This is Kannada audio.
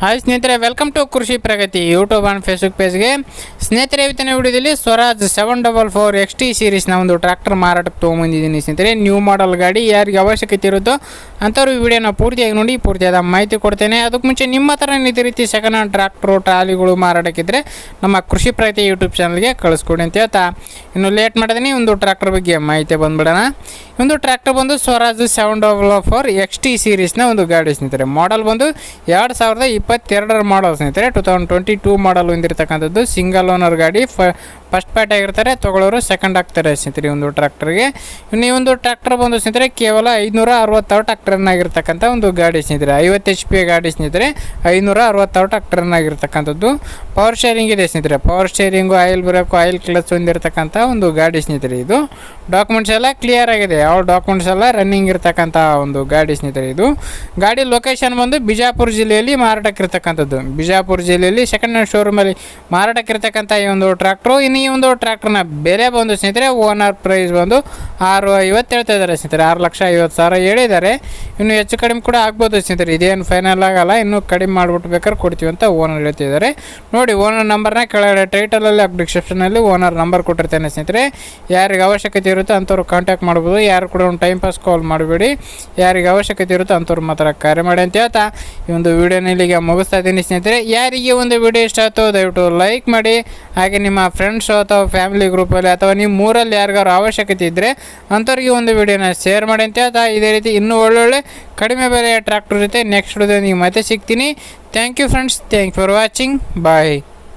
ಹಾಯ್ ಸ್ನೇಹಿತರೆ welcome to Krishi Pragati YouTube and Facebook ಪೇಜ್ಗೆ ಸ್ನೇಹಿತರೆ, ಇವತ್ತಿನ ವಿಡಿಯೋದಲ್ಲಿ Swaraj seven double four X T ಸೀರೀಸ್ನ ಒಂದು ಟ್ರ್ಯಾಕ್ಟರ್ ಮಾರಾಟಕ್ಕೆ ತೊಗೊಂಬಂದಿದ್ದೀನಿ ಸ್ನೇಹಿತರೆ. ನ್ಯೂ ಮಾಡೆಲ್ ಗಾಡಿ, ಯಾರಿಗೆ ಅವಶ್ಯಕತೆ ಇರುತ್ತೋ ಅಂಥವ್ರು ಈ ವಿಡಿಯೋನ ಪೂರ್ತಿಯಾಗಿ ನೋಡಿ, ಪೂರ್ತಿಯಾದ ಮಾಹಿತಿ ಕೊಡ್ತೇನೆ. ಅದಕ್ಕೆ ಮುಂಚೆ ನಿಮ್ಮ ಹತ್ರ ಇದೇ ರೀತಿ ಸೆಕೆಂಡ್ ಹ್ಯಾಂಡ್ ಟ್ರ್ಯಾಕ್ಟ್ರು ಟ್ರಾಲಿಗಳು ಮಾರಾಟಕ್ಕಿದ್ರೆ ನಮ್ಮ ಕೃಷಿ ಪ್ರಗತಿ ಯೂಟ್ಯೂಬ್ ಚಾನಲ್ಗೆ ಕಳಿಸ್ಕೊಡಿ ಅಂತ ಹೇಳ್ತಾ. ಇನ್ನು ಲೇಟ್ ಮಾಡಿದೀನಿ, ಒಂದು ಟ್ರ್ಯಾಕ್ಟರ್ ಬಗ್ಗೆ ಮಾಹಿತಿ ಬಂದುಬಿಡೋಣ. ಒಂದು ಟ್ರ್ಯಾಕ್ಟರ್ ಬಂದು Swaraj seven double four X T ಸೀರೀಸ್ನ ಒಂದು ಗಾಡಿ ಸ್ನೇಹಿತರೆ. ಮಾಡಲ್ ಬಂದು ಎರಡು ಸಾವಿರದ ಇಪ್ಪತ್ತೆರಡರ ಮಾಡಲ್ ಸ್ನೇಹಿತರೆ two thousand twenty two model ಹೊಂದಿರತಕ್ಕಂಥದ್ದು single owner ಗಾಡಿ. ಫ ಫಸ್ಟ್ ಪ್ಯಾಟ್ ಆಗಿರ್ತಾರೆ, ತಗೊಳ್ಳೋರು ಸೆಕೆಂಡ್ ಆಗ್ತಾರೆ ಸ್ನೇಹಿತರೆ ಈ ಒಂದು ಟ್ರ್ಯಾಕ್ಟರ್ಗೆ ಇನ್ನು ಈ ಒಂದು ಟ್ರ್ಯಾಕ್ಟರ್ ಬಂದು ಸ್ನೇಹಿತರೆ, ಕೇವಲ ಐದುನೂರ ಅರವತ್ತಾರು ಟ್ರ್ಯಾಕ್ಟರ್ನಾಗಿರ್ತಕ್ಕಂಥ ಒಂದು ಗಾಡಿ ಸ್ನೇಹಿತರೆ. ಐವತ್ತು ಎಚ್ ಪಿ ಗಾಡಿ ಸ್ನೇಹಿತರೆ ಐನೂರ ಅರವತ್ತಾರು ಟ್ರ್ಯಾಕ್ಟರ್ನಾಗಿರ್ತಕ್ಕಂಥದ್ದು ಪವರ್ ಶೇರಿಂಗ್ ಇದೆ ಸ್ನೇಹಿತರೆ. Power sharing oil brake oil clutch ಹೊಂದಿರತಕ್ಕಂಥ ಒಂದು ಗಾಡಿ ಸ್ನೇಹಿತರೆ ಇದು. ಡಾಕ್ಯುಮೆಂಟ್ಸ್ ಎಲ್ಲ ಕ್ಲಿಯರ್ ಆಗಿದೆ. ಯಾವ ಡಾಕ್ಯುಮೆಂಟ್ಸ್ ಎಲ್ಲ ರನ್ನಿಂಗ್ ಇರತಕ್ಕಂಥ ಒಂದು ಗಾಡಿ ಸ್ನೇಹಿತರೆ ಇದು. ಗಾಡಿ ಲೊಕೇಶನ್ ಬಂದು ಬಿಜಾಪುರ ಜಿಲ್ಲೆಯಲ್ಲಿ ಮಾರಾಟಕ್ಕಿರ್ತಕ್ಕಂಥದ್ದು ಬಿಜಾಪುರ ಜಿಲ್ಲೆಯಲ್ಲಿ ಸೆಕೆಂಡ್ ಹ್ಯಾಂಡ್ ಶೋರೂಮಲ್ಲಿ ಮಾರಾಟಕ್ಕಿರ್ತಕ್ಕಂಥ ಈ ಒಂದು ಟ್ರ್ಯಾಕ್ಟ್ರು ಇನ್ನು ಈ ಒಂದು ಟ್ರ್ಯಾಕ್ಟ್ರನ್ನ ಬೆಲೆ ಬಂದು ಸ್ನೇಹಿತರೆ ಓನರ್ ಪ್ರೈಸ್ ಬಂದು ಆರು ಐವತ್ತು ಹೇಳ್ತಾ ಇದ್ದಾರೆ ಸ್ನೇಹಿತರೆ. ಆರು ಲಕ್ಷ ಐವತ್ತು ಸಾವಿರ ಹೇಳಿದ್ದಾರೆ ಇನ್ನು ಹೆಚ್ಚು ಕಡಿಮೆ ಕೂಡ ಆಗ್ಬೋದು ಸ್ನೇಹಿತರೆ. ಇದೇನು ಫೈನಲ್ ಆಗಲ್ಲ, ಇನ್ನೂ ಕಡಿಮೆ ಮಾಡಿಬಿಟ್ಟು ಬೇಕಾದ್ರೆ ಕೊಡ್ತೀವಿ ಅಂತ ಓನರ್ ಹೇಳ್ತಿದ್ದಾರೆ ನೋಡಿ ಓನರ್ ನಂಬರ್ನ ಕೆಳಗಡೆ ಟೈಟಲಲ್ಲಿ ಅಪ್ ಡಿಸ್ಕ್ರಿಪ್ಷನಲ್ಲಿ ಓನರ್ ನಂಬರ್ ಕೊಟ್ಟಿರ್ತೇನೆ ಸ್ನೇಹಿತರೆ. ಯಾರಿಗೆ ಅವಶ್ಯಕತೆ ಇರುತ್ತೋ ಅಂಥವ್ರು ಕಾಂಟ್ಯಾಕ್ಟ್ ಮಾಡ್ಬೋದು. ಯಾರು ಕೂಡ ಒಂದು ಟೈಮ್ ಪಾಸ್ ಕಾಲ್ ಮಾಡಬೇಡಿ. ಯಾರಿಗೆ ಅವಶ್ಯಕತೆ ಇರುತ್ತೋ ಅಂಥವ್ರು ಮಾತ್ರ ಕರೆ ಮಾಡಿ ಅಂತ ಹೇಳ್ತಾ ಈ ಒಂದು ವಿಡಿಯೋನ ಮುಗಿಸ್ತಾ ಸ್ನೇಹಿತರೆ. ಯಾರಿಗೆ ಒಂದು ವಿಡಿಯೋ ಇಷ್ಟ ಆಯಿತು ದಯವಿಟ್ಟು ಲೈಕ್ ಮಾಡಿ. ಹಾಗೆ ನಿಮ್ಮ ಫ್ರೆಂಡ್ಸು ಅಥವಾ ಫ್ಯಾಮಿಲಿ ಗ್ರೂಪಲ್ಲಿ ಅಥವಾ ನಿಮ್ಮ ಊರಲ್ಲಿ ಯಾರಿಗಾರು ಅವಶ್ಯಕತೆ ಇದ್ದರೆ ಅಂಥವ್ರಿಗೆ ಒಂದು ವಿಡಿಯೋನ ಶೇರ್ ಮಾಡಿ ಅಂತ ಹೇಳ್ತಾ ಇದೇ ರೀತಿ ಇನ್ನೂ ಒಳ್ಳೊಳ್ಳೆ ಕಡಿಮೆ ಬೆಲೆಯ ಟ್ರ್ಯಾಕ್ಟರ್ ಜೊತೆ ನೆಕ್ಸ್ಟ್ ವಿಡಿಯೋದಲ್ಲಿ ಮತ್ತೆ ಸಿಗ್ತೀನಿ. Thank you friends thank for watching bye